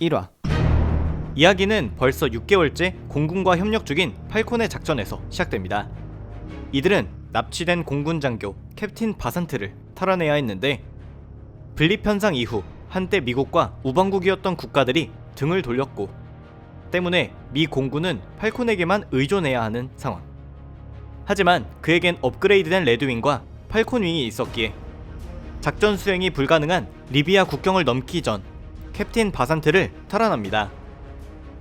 1화 이야기는 벌써 6개월째 공군과 협력 중인 팔콘의 작전에서 시작됩니다. 이들은 납치된 공군 장교 캡틴 바산트를 탈환해야 했는데 분립 현상 이후 한때 미국과 우방국이었던 국가들이 등을 돌렸고 때문에 미 공군은 팔콘에게만 의존해야 하는 상황. 하지만 그에겐 업그레이드된 레드윙과 팔콘 윙이 있었기에 작전 수행이 불가능한 리비아 국경을 넘기 전 캡틴 바산트를 탈환합니다.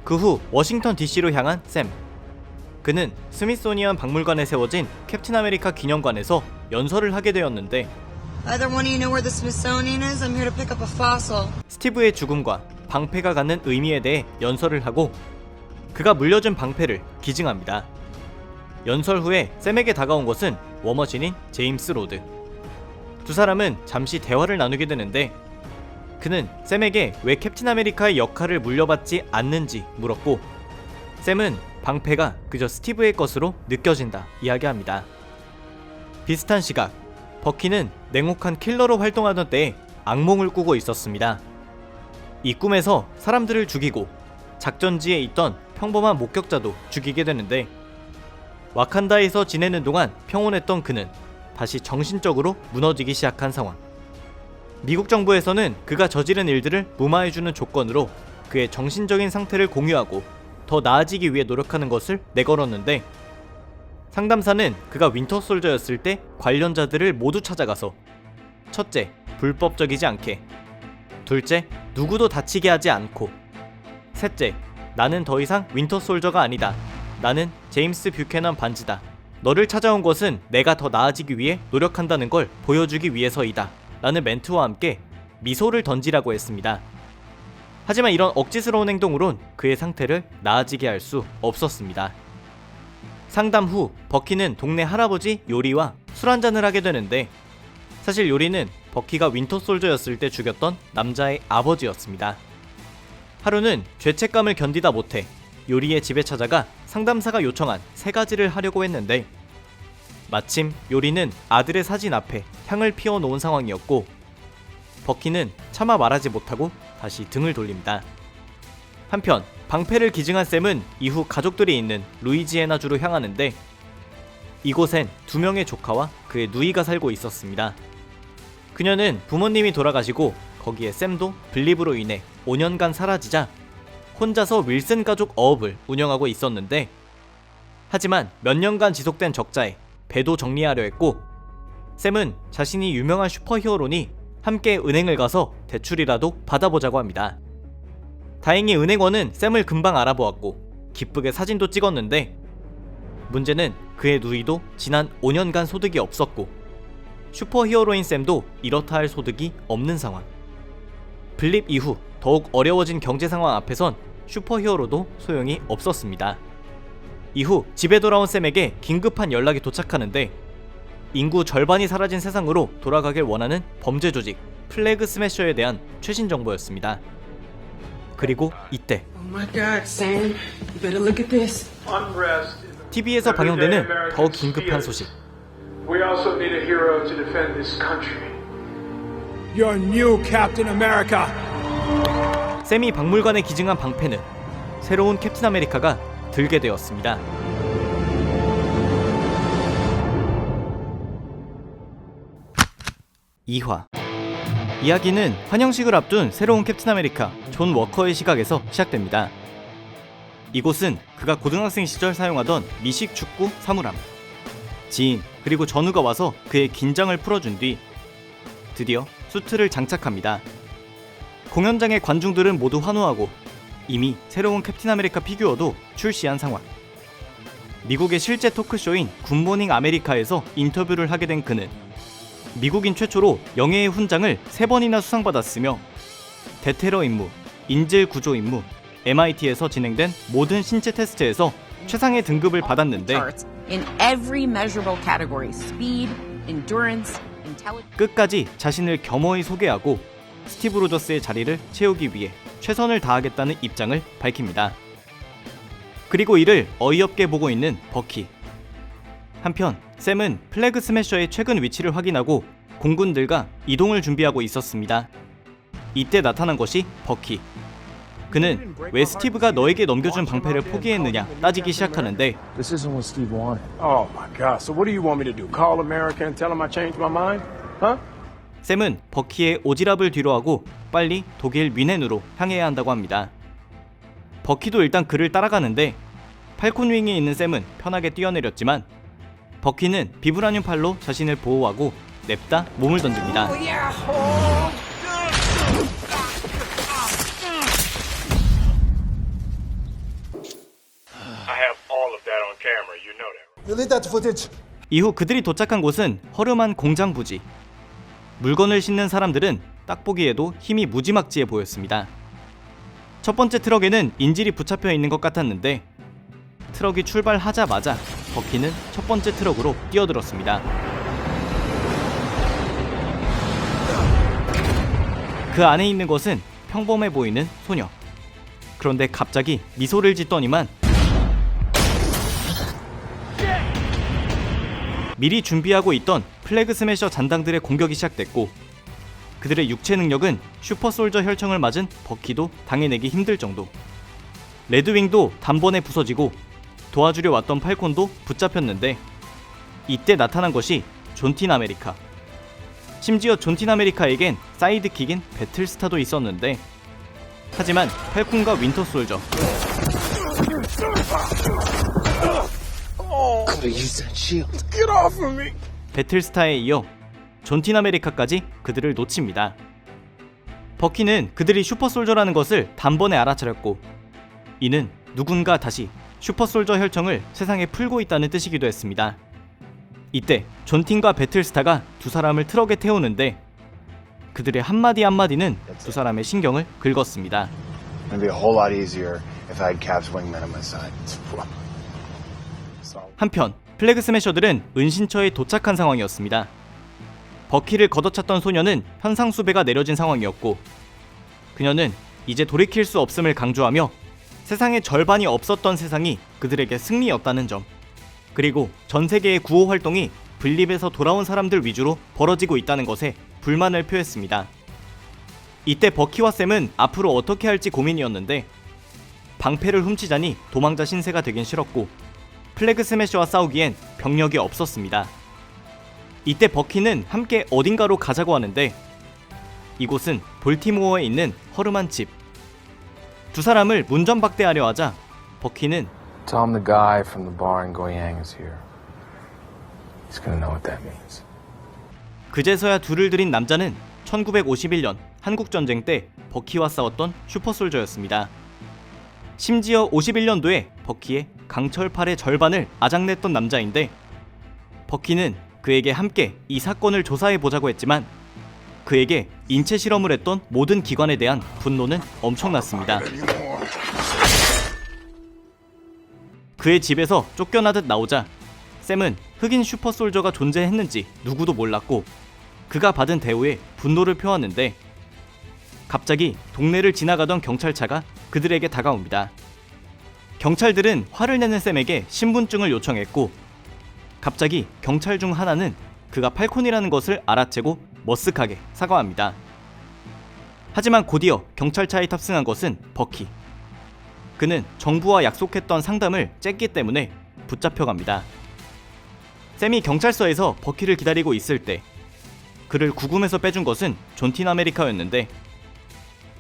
그 후 워싱턴 DC로 향한 샘. 그는 스미소니언 박물관에 세워진 캡틴 아메리카 기념관에서 연설을 하게 되었는데. 스티브의 죽음과 방패가 갖는 의미에 대해 연설을 하고 그가 물려준 방패를 기증합니다. 연설 후에 샘에게 다가온 것은 워머신인 제임스 로드. 두 사람은 잠시 대화를 나누게 되는데 그는 샘에게 왜 캡틴 아메리카의 역할을 물려받지 않는지 물었고 샘은 방패가 그저 스티브의 것으로 느껴진다 이야기합니다. 비슷한 시각 버키는 냉혹한 킬러로 활동하던 때에 악몽을 꾸고 있었습니다. 이 꿈에서 사람들을 죽이고 작전지에 있던 평범한 목격자도 죽이게 되는데 와칸다에서 지내는 동안 평온했던 그는 다시 정신적으로 무너지기 시작한 상황. 미국 정부에서는 그가 저지른 일들을 무마해주는 조건으로 그의 정신적인 상태를 공유하고 더 나아지기 위해 노력하는 것을 내걸었는데 상담사는 그가 윈터 솔저였을 때 관련자들을 모두 찾아가서 첫째, 불법적이지 않게 둘째, 누구도 다치게 하지 않고 셋째, 나는 더 이상 윈터 솔저가 아니다. 나는 제임스 뷰캐넌 반지다. 너를 찾아온 것은 내가 더 나아지기 위해 노력한다는 걸 보여주기 위해서이다. 라는 멘트와 함께 미소를 던지라고 했습니다. 하지만 이런 억지스러운 행동으론 그의 상태를 나아지게 할 수 없었습니다. 상담 후 버키는 동네 할아버지 요리와 술 한잔을 하게 되는데 사실 요리는 버키가 윈터 솔저였을 때 죽였던 남자의 아버지였습니다. 하루는 죄책감을 견디다 못해 요리의 집에 찾아가 상담사가 요청한 세 가지를 하려고 했는데 마침 요리는 아들의 사진 앞에 향을 피워 놓은 상황이었고 버키는 차마 말하지 못하고 다시 등을 돌립니다. 한편 방패를 기증한 샘은 이후 가족들이 있는 루이지애나주로 향하는데 이곳엔 두 명의 조카와 그의 누이가 살고 있었습니다. 그녀는 부모님이 돌아가시고 거기에 샘도 블립으로 인해 5년간 사라지자 혼자서 윌슨 가족 어업을 운영하고 있었는데 하지만 몇 년간 지속된 적자에 배도 정리하려 했고 샘은 자신이 유명한 슈퍼히어로니 함께 은행을 가서 대출이라도 받아보자고 합니다. 다행히 은행원은 샘을 금방 알아보았고 기쁘게 사진도 찍었는데 문제는 그의 누이도 지난 5년간 소득이 없었고 슈퍼히어로인 샘도 이렇다 할 소득이 없는 상황. 블립 이후 더욱 어려워진 경제 상황 앞에선 슈퍼히어로도 소용이 없었습니다. 이후 집에 돌아온 샘에게 긴급한 연락이 도착하는데 인구 절반이 사라진 세상으로 돌아가길 원하는 범죄 조직 플래그 스매셔에 대한 최신 정보였습니다. 그리고 이때 Oh TV에서 방영되는 더 긴급한 소식. We also need a hero to defend this country. You're new Captain America. 샘이 박물관에 기증한 방패는 새로운 캡틴 아메리카가 들게 되었습니다. 이화 이야기는 환영식을 앞둔 새로운 캡틴 아메리카 존 워커의 시각에서 시작됩니다. 이곳은 그가 고등학생 시절 사용하던 미식 축구 사물함. 지인 그리고 전우가 와서 그의 긴장을 풀어준 뒤 드디어 수트를 장착합니다. 공연장의 관중들은 모두 환호하고 이미 새로운 캡틴 아메리카 피규어도 출시한 상황. 미국의 실제 토크쇼인 굿모닝 아메리카에서 인터뷰를 하게 된 그는 미국인 최초로 영예의 훈장을 세 번이나 수상받았으며 대테러 임무, 인질 구조 임무, MIT에서 진행된 모든 신체 테스트에서 최상의 등급을 받았는데. 끝까지 자신을 겸허히 소개하고 스티브 로저스의 자리를 채우기 위해 최선을 다하겠다는 입장을 밝힙니다. 그리고 이를 어이없게 보고 있는 버키. 한편 샘은 플래그 스매셔의 최근 위치를 확인하고 공군들과 이동을 준비하고 있었습니다. 이때 나타난 것이 버키. 그는 왜 스티브가 너에게 넘겨준 방패를 포기했느냐 따지기 시작하는데 This isn't what Steve wanted. Oh my God. So what do you want me to do? Call America and tell them I changed my mind? Huh? 샘은 버키의 오지랖을 뒤로하고 빨리 독일 뮌헨으로 향해야 한다고 합니다. 버키도 일단 그를 따라가는데 팔콘 윙에 있는 샘은 편하게 뛰어내렸지만 버키는 비브라늄 팔로 자신을 보호하고 냅다 몸을 던집니다. I have all of that on camera. You know that. Delete that footage. 이후 그들이 도착한 곳은 허름한 공장 부지. 물건을 싣는 사람들은 딱 보기에도 힘이 무지막지해 보였습니다. 첫 번째 트럭에는 인질이 붙잡혀 있는 것 같았는데 트럭이 출발하자마자 버키는 첫 번째 트럭으로 뛰어들었습니다. 그 안에 있는 것은 평범해 보이는 소녀. 그런데 갑자기 미소를 짓더니만 미리 준비하고 있던 플래그 스매셔 잔당들의 공격이 시작됐고 그들의 육체 능력은 슈퍼솔저 혈청을 맞은 버키도 당해내기 힘들 정도. 레드윙도 단번에 부서지고 도와주려 왔던 팔콘도 붙잡혔는데 이때 나타난 것이 존틴 아메리카. 심지어 존틴 아메리카에겐 사이드킥인 배틀스타도 있었는데 하지만 팔콘과 윈터 솔저 Get off of me. 배틀스타에 이어 존틴 아메리카까지 그들을 놓칩니다. 버키는 그들이 슈퍼솔저라는 것을 단번에 알아차렸고 이는 누군가 다시 슈퍼솔저 혈청을 세상에 풀고 있다는 뜻이기도 했습니다. 이때 존틴과 배틀스타가 두 사람을 트럭에 태우는데 그들의 한마디 한마디는 두 사람의 신경을 긁었습니다. It'd be a whole lot easier if I had Cap's wingmen on my side. 한편 플래그 스매셔들은 은신처에 도착한 상황이었습니다. 버키를 걷어찼던 소녀는 현상 수배가 내려진 상황이었고 그녀는 이제 돌이킬 수 없음을 강조하며 세상의 절반이 없었던 세상이 그들에게 승리였다는 점 그리고 전 세계의 구호 활동이 분립에서 돌아온 사람들 위주로 벌어지고 있다는 것에 불만을 표했습니다. 이때 버키와 샘은 앞으로 어떻게 할지 고민이었는데 방패를 훔치자니 도망자 신세가 되긴 싫었고 플래그 스매셔와 싸우기엔 병력이 없었습니다. 이때 버키는 함께 어딘가로 가자고 하는데 이곳은 볼티모어에 있는 허름한 집. 두 사람을 문전박대하려 하자 버키는 him the guy from the bar in Goyang is here. He's gonna know what that means. 그제서야 둘을 들인 남자는 1951년 한국 전쟁 때 버키와 싸웠던 슈퍼솔저였습니다. 심지어 51년도에 버키의 강철팔의 절반을 아작냈던 남자인데 버키는 그에게 함께 이 사건을 조사해 보자고 했지만 그에게 인체 실험을 했던 모든 기관에 대한 분노는 엄청났습니다. 그의 집에서 쫓겨나듯 나오자 샘은 흑인 슈퍼솔저가 존재했는지 누구도 몰랐고 그가 받은 대우에 분노를 표하는데 갑자기 동네를 지나가던 경찰차가 그들에게 다가옵니다. 경찰들은 화를 내는 샘에게 신분증을 요청했고 갑자기 경찰 중 하나는 그가 팔콘이라는 것을 알아채고 머쓱하게 사과합니다. 하지만 곧이어 경찰차에 탑승한 것은 버키. 그는 정부와 약속했던 상담을 쨌기 때문에 붙잡혀갑니다. 샘이 경찰서에서 버키를 기다리고 있을 때 그를 구금해서 빼준 것은 존틴 아메리카였는데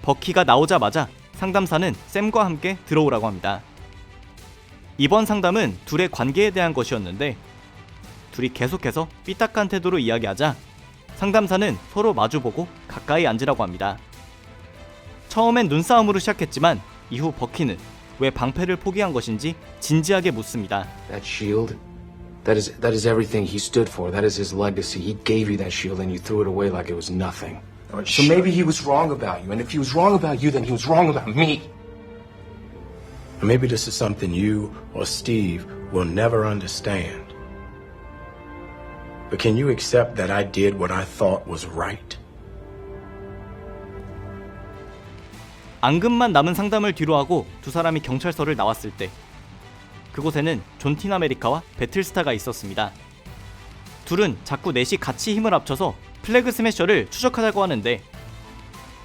버키가 나오자마자 상담사는 샘과 함께 들어오라고 합니다. 이번 상담은 둘의 관계에 대한 것이었는데 둘이 계속해서 삐딱한 태도로 이야기하자 상담사는 서로 마주보고 가까이 앉으라고 합니다. 처음엔 눈싸움으로 시작했지만 이후 버키는 왜 방패를 포기한 것인지 진지하게 묻습니다. That shield, that is that is everything he stood for. That is his legacy. He gave you that shield and you threw it away like it was nothing. So maybe he was wrong about you, and if he was wrong about you, then he was wrong about me. Maybe this is something you or Steve will never understand. But can you accept that I did what I thought was right? 앙금만 남은 상담을 뒤로하고 두 사람이 경찰서를 나왔을 때 그곳에는 존틴 아메리카와 배틀스타가 있었습니다. 둘은 자꾸 넷이 같이 힘을 합쳐서 플래그 스매셔를 추적하자고 하는데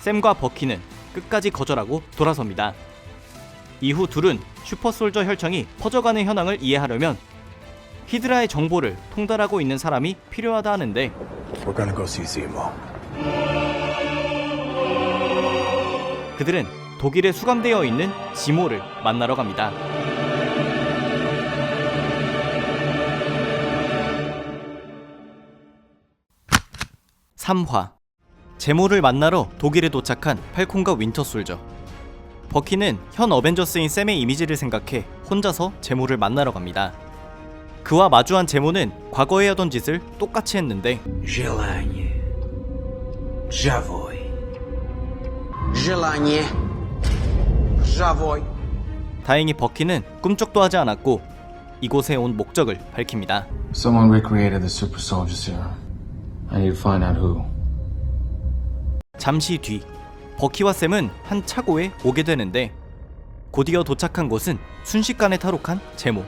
샘과 버키는 끝까지 거절하고 돌아섭니다. 이후 둘은 슈퍼솔저 혈청이 퍼져가는 현황을 이해하려면 히드라의 정보를 통달하고 있는 사람이 필요하다 하는데 Zemo. 그들은 독일에 수감되어 있는 지모를 만나러 갑니다. 3화 제모를 만나러 독일에 도착한 팔콘과 윈터솔저 버키는 현 어벤져스인 샘의 이미지를 생각해 혼자서 제모를 만나러 갑니다. 그와 마주한 제모는 과거에 하던 짓을 똑같이 했는데 다행히 버키는 꿈쩍도 하지 않았고 이곳에 온 목적을 밝힙니다. 잠시 뒤 버키와 샘은 한 차고에 오게 되는데 곧이어 도착한 곳은 순식간에 탈옥한 제모.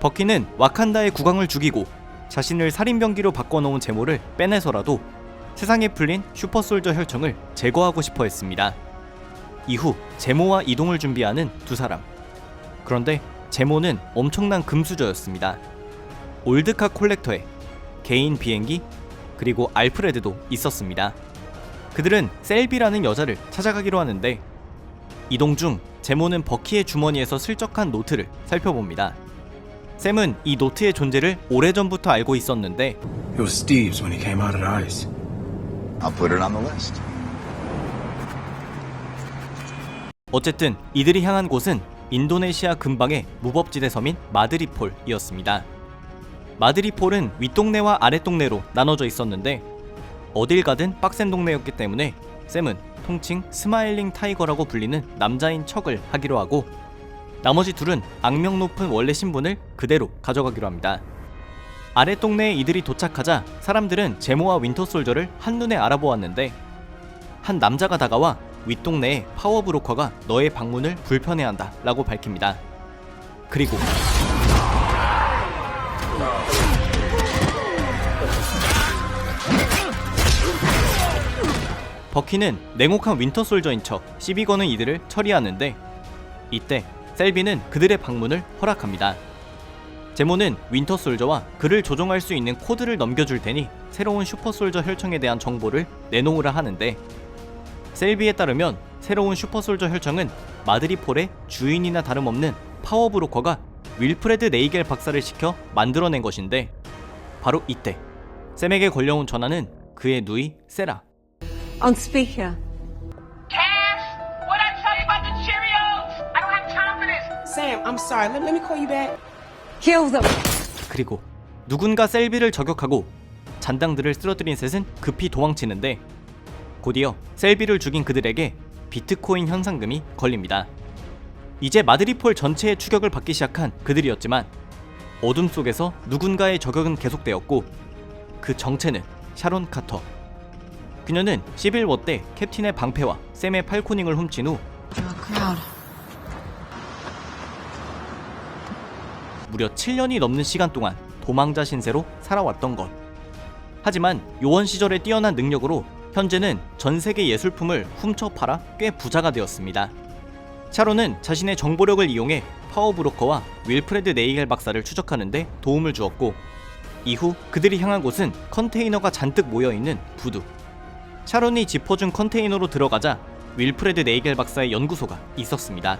버키는 와칸다의 국왕을 죽이고 자신을 살인병기로 바꿔놓은 제모를 빼내서라도 세상에 풀린 슈퍼솔저 혈청을 제거하고 싶어 했습니다. 이후 제모와 이동을 준비하는 두 사람. 그런데 제모는 엄청난 금수저였습니다. 올드카 콜렉터에 개인 비행기 그리고 알프레드도 있었습니다. 그들은 셀비라는 여자를 찾아가기로 하는데 이동 중 제모는 버키의 주머니에서 슬쩍한 노트를 살펴봅니다. 샘은 이 노트의 존재를 오래전부터 알고 있었는데 It was Steve's when he came out of the ice. I'll put it on the list. 어쨌든 이들이 향한 곳은 인도네시아 근방의 무법지대 섬인 마드리폴이었습니다. 마드리폴은 윗동네와 아랫동네로 나눠져 있었는데 어딜 가든 빡센 동네였기 때문에 샘은 통칭 스마일링 타이거라고 불리는 남자인 척을 하기로 하고 나머지 둘은 악명 높은 원래 신분을 그대로 가져가기로 합니다. 아랫동네에 이들이 도착하자 사람들은 제모와 윈터솔저를 한눈에 알아보았는데 한 남자가 다가와 윗동네에 파워브로커가 너의 방문을 불편해한다 라고 밝힙니다. 그리고 버키는 냉혹한 윈터솔저인 척 시비 거는 이들을 처리하는데 이때 셀비는 그들의 방문을 허락합니다. 제모는 윈터솔저와 그를 조종할 수 있는 코드를 넘겨줄 테니 새로운 슈퍼솔저 혈청에 대한 정보를 내놓으라 하는데 셀비에 따르면 새로운 슈퍼솔저 혈청은 마드리폴의 주인이나 다름없는 파워브로커가 윌프레드 네이겔 박사를 시켜 만들어낸 것인데 바로 이때 샘에게 걸려온 전화는 그의 누이 세라 On speaker. Cass, what I tell you about the Cheerios? I don't have time for this. Sam, I'm sorry. Let, let me call you back. Kill them. 그리고 누군가 셀비를 저격하고 잔당들을 쓰러뜨린 셋은 급히 도망치는데 곧이어 셀비를 죽인 그들에게 비트코인 현상금이 걸립니다. 이제 마드리폴 전체의 추격을 받기 시작한 그들이었지만 어둠 속에서 누군가의 저격은 계속되었고 그 정체는 샤론 카터. 그녀는 11워 때 캡틴의 방패와 샘의 팔코닝을 훔친 후 무려 7년이 넘는 시간 동안 도망자 신세로 살아왔던 것. 하지만 요원 시절의 뛰어난 능력으로 현재는 전 세계 예술품을 훔쳐 팔아 꽤 부자가 되었습니다. 샤론은 자신의 정보력을 이용해 파워브로커와 윌프레드 네이겔 박사를 추적하는데 도움을 주었고 이후 그들이 향한 곳은 컨테이너가 잔뜩 모여있는 부두. 샤론이 짚어준 컨테이너로 들어가자 윌프레드 네이겔 박사의 연구소가 있었습니다.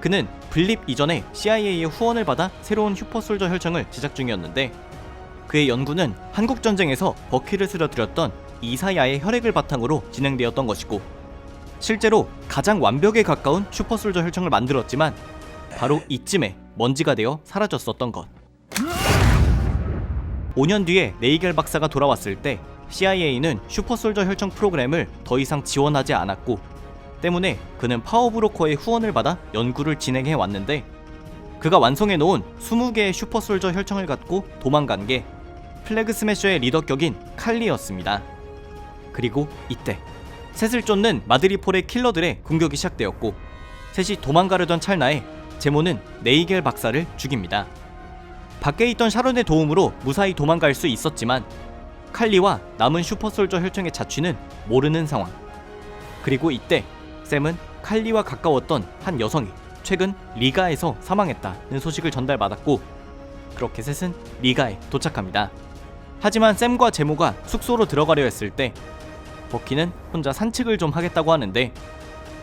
그는 블립 이전에 CIA의 후원을 받아 새로운 슈퍼솔저 혈청을 제작 중이었는데 그의 연구는 한국 전쟁에서 버키를 쓰러뜨렸던 이사야의 혈액을 바탕으로 진행되었던 것이고 실제로 가장 완벽에 가까운 슈퍼솔저 혈청을 만들었지만 바로 이쯤에 먼지가 되어 사라졌었던 것. 5년 뒤에 네이겔 박사가 돌아왔을 때 CIA는 슈퍼솔저 혈청 프로그램을 더 이상 지원하지 않았고 때문에 그는 파워브로커의 후원을 받아 연구를 진행해 왔는데 그가 완성해 놓은 20개의 슈퍼솔저 혈청을 갖고 도망간 게 플래그 스매셔의 리더격인 칼리였습니다. 그리고 이때 셋을 쫓는 마드리폴의 킬러들의 공격이 시작되었고 셋이 도망가려던 찰나에 제모는 네이겔 박사를 죽입니다. 밖에 있던 샤론의 도움으로 무사히 도망갈 수 있었지만 칼리와 남은 슈퍼솔저 혈청의 자취는 모르는 상황. 그리고 이때 샘은 칼리와 가까웠던 한 여성이 최근 리가에서 사망했다는 소식을 전달받았고 그렇게 셋은 리가에 도착합니다. 하지만 샘과 제모가 숙소로 들어가려 했을 때 버키는 혼자 산책을 좀 하겠다고 하는데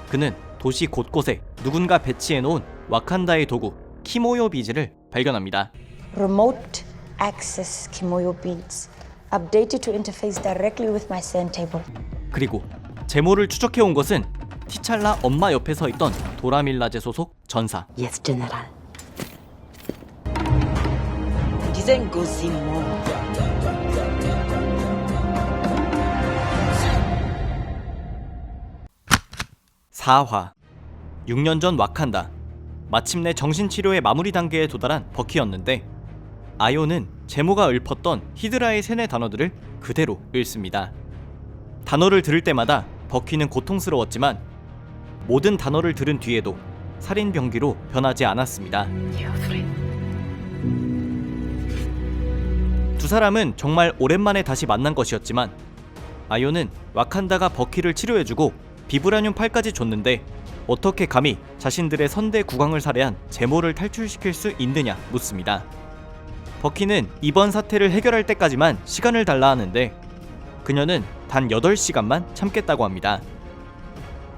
그는 도시 곳곳에 누군가 배치해 놓은 와칸다의 도구 키모요 비즈를 발견합니다. Remote access Kimoyo beads, updated to interface directly with my send table. 그리고 제모를 추적해 온 것은 티찰라 엄마 옆에 서 있던 도라밀라제 소속 전사. Yes, General. Dicen Cosimo. 사화 6년 전 와칸다. 마침내 정신치료의 마무리 단계에 도달한 버키였는데 아요는 제모가 읊었던 히드라의 세뇌 단어들을 그대로 읽습니다. 단어를 들을 때마다 버키는 고통스러웠지만 모든 단어를 들은 뒤에도 살인 병기로 변하지 않았습니다. 두 사람은 정말 오랜만에 다시 만난 것이었지만 아요는 와칸다가 버키를 치료해주고 비브라늄 8까지 줬는데 어떻게 감히 자신들의 선대 국왕을 살해한 제모를 탈출시킬 수 있느냐 묻습니다. 버키는 이번 사태를 해결할 때까지만 시간을 달라 하는데 그녀는 단 8시간만 참겠다고 합니다.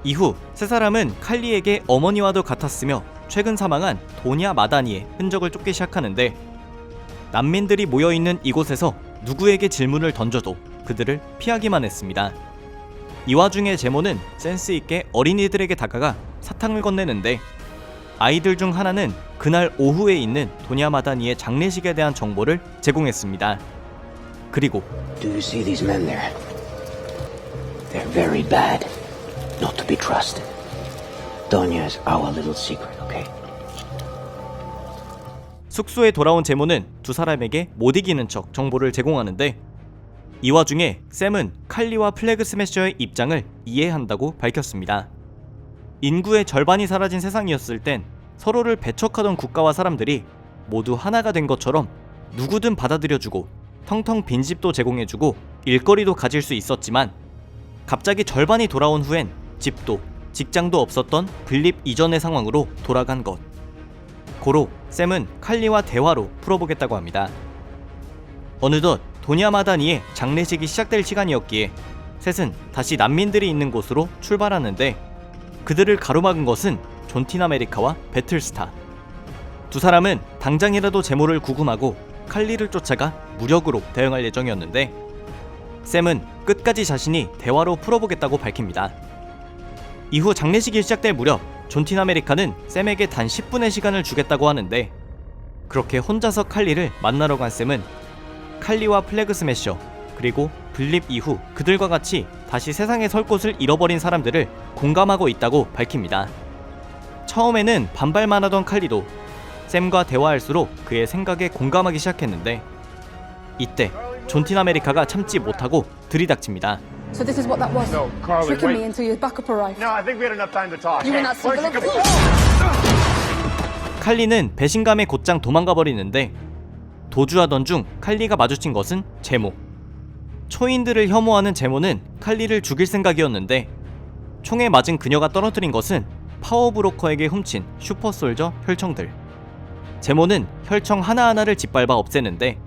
이후 세 사람은 칼리에게 어머니와도 같았으며 최근 사망한 도냐 마다니의 흔적을 쫓기 시작하는데 난민들이 모여 있는 이곳에서 누구에게 질문을 던져도 그들을 피하기만 했습니다. 이 와중에 제모는 센스 있게 어린이들에게 다가가 사탕을 건네는데 아이들 중 하나는 그날 오후에 있는 도냐 마다니의 장례식에 대한 정보를 제공했습니다. 그리고 Do you see these men there? They're very bad. Not to be trusted. Donya's our little secret, okay? 숙소에 돌아온 제모는 두 사람에게 못 이기는 척 정보를 제공하는데 이 와중에 샘은 칼리와 플래그 스매셔의 입장을 이해한다고 밝혔습니다. 인구의 절반이 사라진 세상이었을 땐 서로를 배척하던 국가와 사람들이 모두 하나가 된 것처럼 누구든 받아들여주고 텅텅 빈 집도 제공해주고 일거리도 가질 수 있었지만 갑자기 절반이 돌아온 후엔 집도 직장도 없었던 분립 이전의 상황으로 돌아간 것. 고로 샘은 칼리와 대화로 풀어보겠다고 합니다. 어느덧 도냐마다니의 장례식이 시작될 시간이었기에 셋은 다시 난민들이 있는 곳으로 출발하는데 그들을 가로막은 것은 존틴 아메리카와 배틀스타. 두 사람은 당장이라도 제모를 구금하고 칼리를 쫓아가 무력으로 대응할 예정이었는데 샘은 끝까지 자신이 대화로 풀어보겠다고 밝힙니다. 이후 장례식이 시작될 무렵 존틴 아메리카는 샘에게 단 10분의 시간을 주겠다고 하는데 그렇게 혼자서 칼리를 만나러 간 샘은 칼리와 플래그 스매셔 그리고 분립 이후 그들과 같이 다시 세상에 설 곳을 잃어버린 사람들을 공감하고 있다고 밝힙니다. 처음에는 반발만 하던 칼리도 샘과 대화할수록 그의 생각에 공감하기 시작했는데 이때 존틴 아메리카가 참지 못하고 들이닥칩니다. So this is what that was. No, Carly, Tricking wait. me until your backup arrived. No, I think we had enough time to talk. You were not civil. 칼리는 배신감에 곧장 도망가 버리는데 도주하던 중 칼리가 마주친 것은 제모. 초인들을 혐오하는 제모는 칼리를 죽일 생각이었는데 총에 맞은 그녀가 떨어뜨린 것은 파워브로커에게 훔친 슈퍼솔저 혈청들. 제모는 혈청 하나하나를 짓밟아 없애는데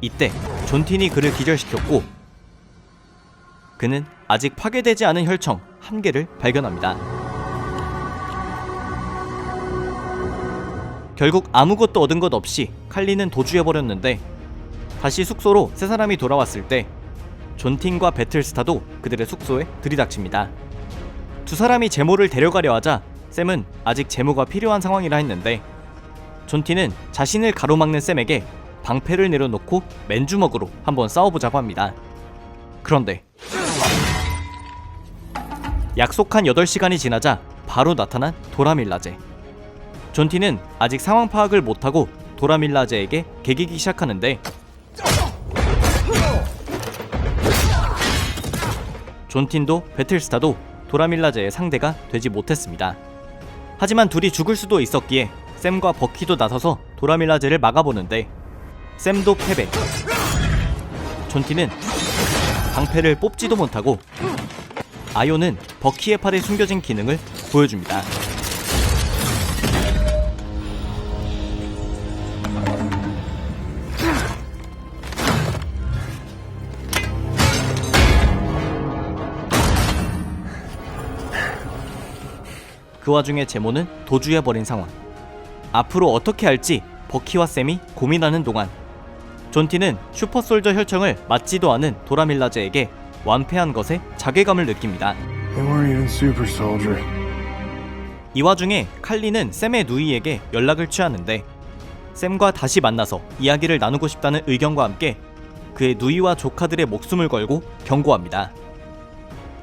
이때 존틴이 그를 기절시켰고 그는 아직 파괴되지 않은 혈청 한 개를 발견합니다. 결국 아무것도 얻은 것 없이 칼리는 도주해버렸는데 다시 숙소로 세 사람이 돌아왔을 때 존틴과 배틀스타도 그들의 숙소에 들이닥칩니다. 두 사람이 제모를 데려가려 하자 샘은 아직 제모가 필요한 상황이라 했는데 존틴은 자신을 가로막는 샘에게 방패를 내려놓고 맨주먹으로 한번 싸워보자고 합니다. 그런데 약속한 8시간이 지나자 바로 나타난 도라밀라제. 존티는 아직 상황 파악을 못하고 도라밀라제에게 개기기 시작하는데 존틴도 배틀스타도 도라밀라제의 상대가 되지 못했습니다. 하지만 둘이 죽을 수도 있었기에 샘과 버키도 나서서 도라밀라제를 막아보는데 샘도 패배. 존티는 방패를 뽑지도 못하고 아요는 버키의 팔에 숨겨진 기능을 보여줍니다. 그 와중에 제모는 도주해버린 상황. 앞으로 어떻게 할지 버키와 샘이 고민하는 동안 존티는 슈퍼솔저 혈청을 맞지도 않은 도라밀라제에게 완패한 것에 자괴감을 느낍니다. 이 와중에 칼리는 샘의 누이에게 연락을 취하는데 샘과 다시 만나서 이야기를 나누고 싶다는 의견과 함께 그의 누이와 조카들의 목숨을 걸고 경고합니다.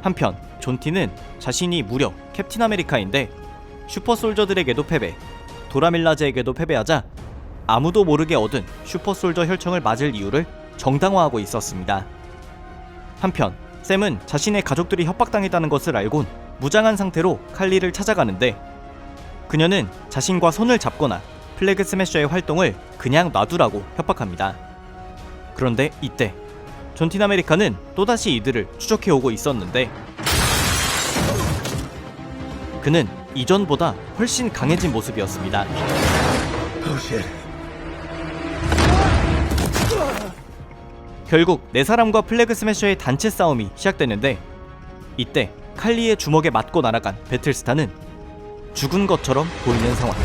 한편 존티는 자신이 무려 캡틴 아메리카인데 슈퍼솔저들에게도 패배, 도라밀라제에게도 패배하자 아무도 모르게 얻은 슈퍼솔저 혈청을 맞을 이유를 정당화하고 있었습니다. 한편 샘은 자신의 가족들이 협박당했다는 것을 알곤 무장한 상태로 칼리를 찾아가는데 그녀는 자신과 손을 잡거나 플래그 스매셔의 활동을 그냥 놔두라고 협박합니다. 그런데 이때 존틴 아메리카는 또다시 이들을 추적해오고 있었는데 그는 이전보다 훨씬 강해진 모습이었습니다. 결국 네 사람과 플래그 스매셔의 단체 싸움이 시작되는데 이때 칼리의 주먹에 맞고 날아간 배틀스타는 죽은 것처럼 보이는 상황.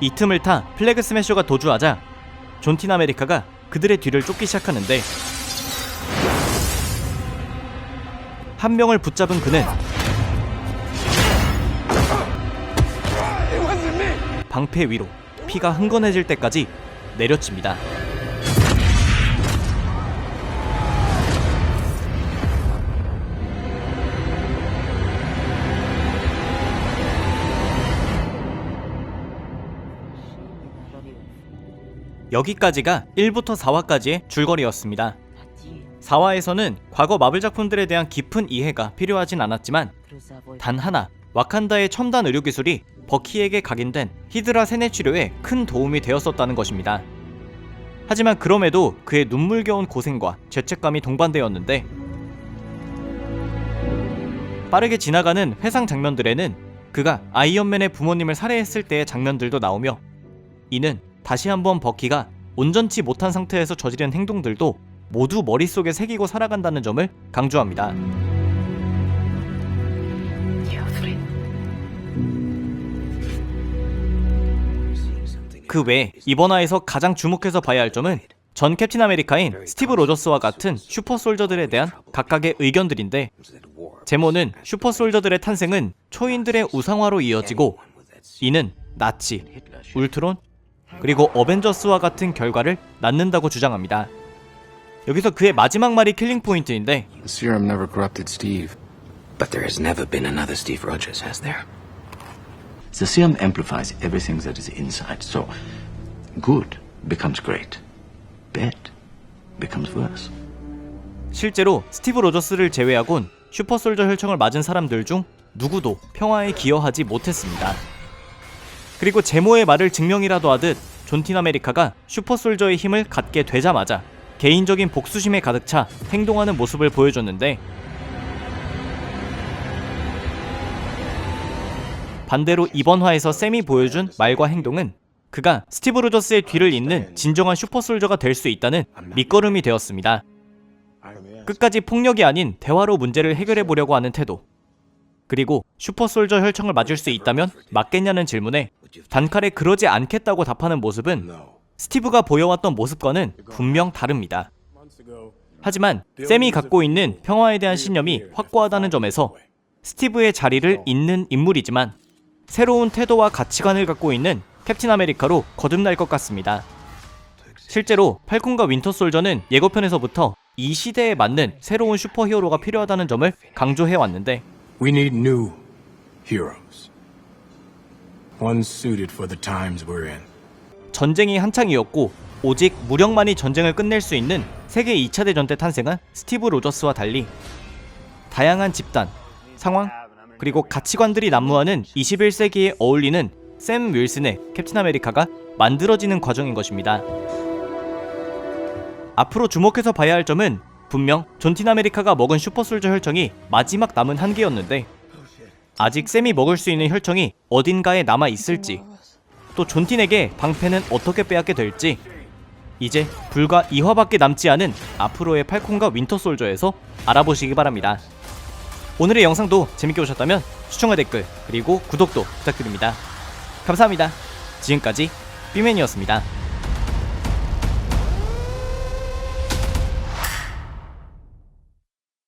이 틈을 타 플래그 스매셔가 도주하자 존틴 아메리카가 그들의 뒤를 쫓기 시작하는데 한 명을 붙잡은 그는 방패 위로 피가 흥건해질 때까지 내려칩니다. 여기까지가 1부터 4화까지의 줄거리였습니다. 4화에서는 과거 마블 작품들에 대한 깊은 이해가 필요하진 않았지만 단 하나 와칸다의 첨단 의료 기술이 버키에게 각인된 히드라 세뇌 치료에 큰 도움이 되었었다는 것입니다. 하지만 그럼에도 그의 눈물겨운 고생과 죄책감이 동반되었는데 빠르게 지나가는 회상 장면들에는 그가 아이언맨의 부모님을 살해했을 때의 장면들도 나오며 이는 다시 한번 버키가 온전치 못한 상태에서 저지른 행동들도 모두 머릿속에 새기고 살아간다는 점을 강조합니다. 그 외 이번화에서 가장 주목해서 봐야 할 점은 전 캡틴 아메리카인 스티브 로저스와 같은 슈퍼 솔저들에 대한 각각의 의견들인데 제모는 슈퍼 솔저들의 탄생은 초인들의 우상화로 이어지고 이는 나치, 울트론, 그리고 어벤져스와 같은 결과를 낳는다고 주장합니다. 여기서 그의 마지막 말이 킬링 포인트인데 The serum never corrupted Steve. But there has never been another Steve Rogers, has there? The serum amplifies everything that is inside, so good becomes great, bad becomes worse. 실제로 스티브 로저스를 제외하곤 슈퍼솔저 혈청을 맞은 사람들 중 누구도 평화에 기여하지 못했습니다. 그리고 제모의 말을 증명이라도 하듯 존틴 아메리카가 슈퍼솔저의 힘을 갖게 되자마자 개인적인 복수심에 가득 차 행동하는 모습을 보여줬는데 반대로 이번 화에서 샘이 보여준 말과 행동은 그가 스티브 로저스의 뒤를 잇는 진정한 슈퍼솔저가 될 수 있다는 밑거름이 되었습니다. 끝까지 폭력이 아닌 대화로 문제를 해결해 보려고 하는 태도. 그리고 슈퍼솔저 혈청을 맞을 수 있다면 맞겠냐는 질문에 단칼에 그러지 않겠다고 답하는 모습은 스티브가 보여왔던 모습과는 분명 다릅니다. 하지만 샘이 갖고 있는 평화에 대한 신념이 확고하다는 점에서 스티브의 자리를 잇는 인물이지만 새로운 태도와 가치관을 갖고 있는 캡틴 아메리카로 거듭날 것 같습니다. 실제로 팔콘과 윈터 솔저는 예고편에서부터 이 시대에 맞는 새로운 슈퍼히어로가 필요하다는 점을 강조해 왔는데 We need new heroes. One suited for the times we're in. 전쟁이 한창이었고 오직 무력만이 전쟁을 끝낼 수 있는 세계 2차 대전 때 탄생한 스티브 로저스와 달리 다양한 집단, 상황, 그리고 가치관들이 난무하는 21세기에 어울리는 샘 윌슨의 캡틴 아메리카가 만들어지는 과정인 것입니다. 앞으로 주목해서 봐야 할 점은 분명 존틴 아메리카가 먹은 슈퍼솔저 혈청이 마지막 남은 한 개였는데 아직 샘이 먹을 수 있는 혈청이 어딘가에 남아 있을지 또 존틴에게 방패는 어떻게 빼앗게 될지 이제 불과 2화밖에 남지 않은 앞으로의 팔콘과 윈터솔저에서 알아보시기 바랍니다. 오늘의 영상도 재밌게 보셨다면 시청과 댓글 그리고 구독도 부탁드립니다. 감사합니다. 지금까지 삐맨이었습니다.